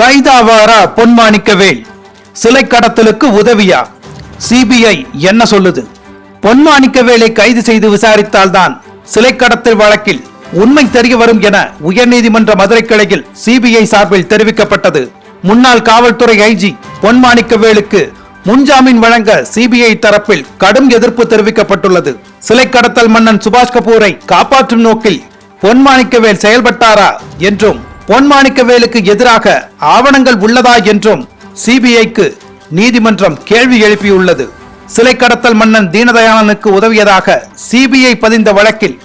கைதாவாரா பொன்மாணிக்கவேல்? சிலை கடத்தலுக்கு உதவியா? சிபிஐ என்ன சொல்லுது? பொன்மாணிக்கவேலை கைது செய்து விசாரித்தால்தான் சிலை கடத்தல் வழக்கில் உண்மை தெரிய வரும் என உயர்நீதிமன்ற மதுரை கிளையில் சிபிஐ சார்பில் தெரிவிக்கப்பட்டது. முன்னாள் காவல்துறை ஐஜி பொன்மாணிக்கவேலுக்கு முன்ஜாமீன் வழங்க சிபிஐ தரப்பில் கடும் எதிர்ப்பு தெரிவிக்கப்பட்டுள்ளது. சிலை கடத்தல் மன்னன் சுபாஷ் கபூரை காப்பாற்றும் நோக்கில் பொன்மாணிக்கவேல் செயல்பட்டாரா என்றும் பொன்மாணிக்கவேலுக்கு எதிராக ஆவணங்கள் உள்ளதா என்றும் சிபிஐக்கு நீதிமன்றம் கேள்வி எழுப்பியுள்ளது. சிலை கடத்தல் மன்னன் தீனதயாளனுக்கு உதவியதாக சிபிஐ பதிந்த வழக்கில்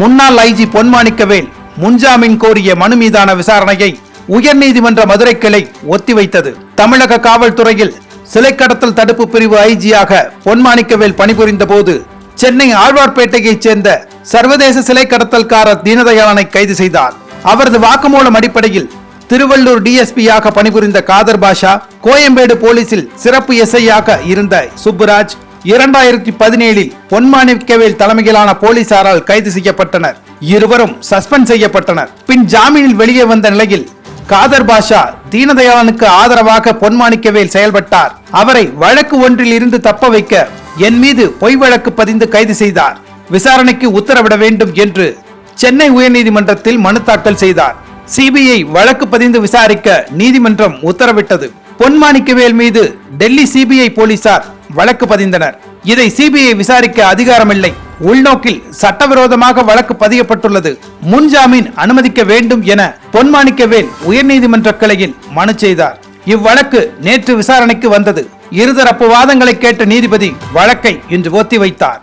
முன்னாள் ஐஜி பொன்மாணிக்கவேல் முன்ஜாமீன் கோரிய மனு மீதான விசாரணையை உயர்நீதிமன்ற மதுரை கிளை ஒத்திவைத்தது. தமிழக காவல்துறையில் சிலை கடத்தல் தடுப்பு பிரிவு ஐஜியாக பொன்மாணிக்கவேல் பணிபுரிந்த போது சென்னை ஆழ்வார்பேட்டையைச் சேர்ந்த சர்வதேச சிலை கடத்தல்காரர் தீனதயாளனை கைது செய்தார். அவரது வாக்குமூலம் அடிப்படையில் திருவள்ளூர் டிஎஸ்பியாக பணிபுரிந்த காதர் பாஷா கோயம்பேடு போலீசில் சிறப்பு எஸ்ஐயாக இருந்த சுப்புராஜ் இரண்டாயிரத்தி பதினேழில் பொன்மாணிக்கவேல் தலைமையிலான போலீசாரால் கைது செய்யப்பட்டனர். இருவரும் சஸ்பெண்ட் செய்யப்பட்டனர். பின் ஜாமீனில் வெளியே வந்த நிலையில் காதர் பாஷா தீனதயாளனுக்கு ஆதரவாக பொன்மாணிக்கவேல் செயல்பட்டார். அவரை வழக்கு ஒன்றில் இருந்து தப்ப வைக்க என் மீது பொய் வழக்கு பதிந்து கைது செய்தார். விசாரணைக்கு உத்தரவிட வேண்டும் என்று சென்னை உயர்நீதிமன்றத்தில் மனு தாக்கல் செய்தார். சிபிஐ வழக்கு பதிந்து விசாரிக்க நீதிமன்றம் உத்தரவிட்டது. பொன்மாணிக்கவேல் மீது டெல்லி சிபிஐ போலீசார் வழக்கு பதிந்தனர். இதை சிபிஐ விசாரிக்க அதிகாரமில்லை. உள்நோக்கில் சட்டவிரோதமாக வழக்கு பதியப்பட்டுள்ளது. முன்ஜாமீன் அனுமதிக்க வேண்டும் என பொன்மாணிக்கவேல் உயர்நீதிமன்ற கிளையில் மனு செய்தார். இவ்வழக்கு நேற்று விசாரணைக்கு வந்தது. இருதரப்பு வாதங்களை கேட்ட நீதிபதி வழக்கை இன்று ஒத்திவைத்தார். வைத்தார்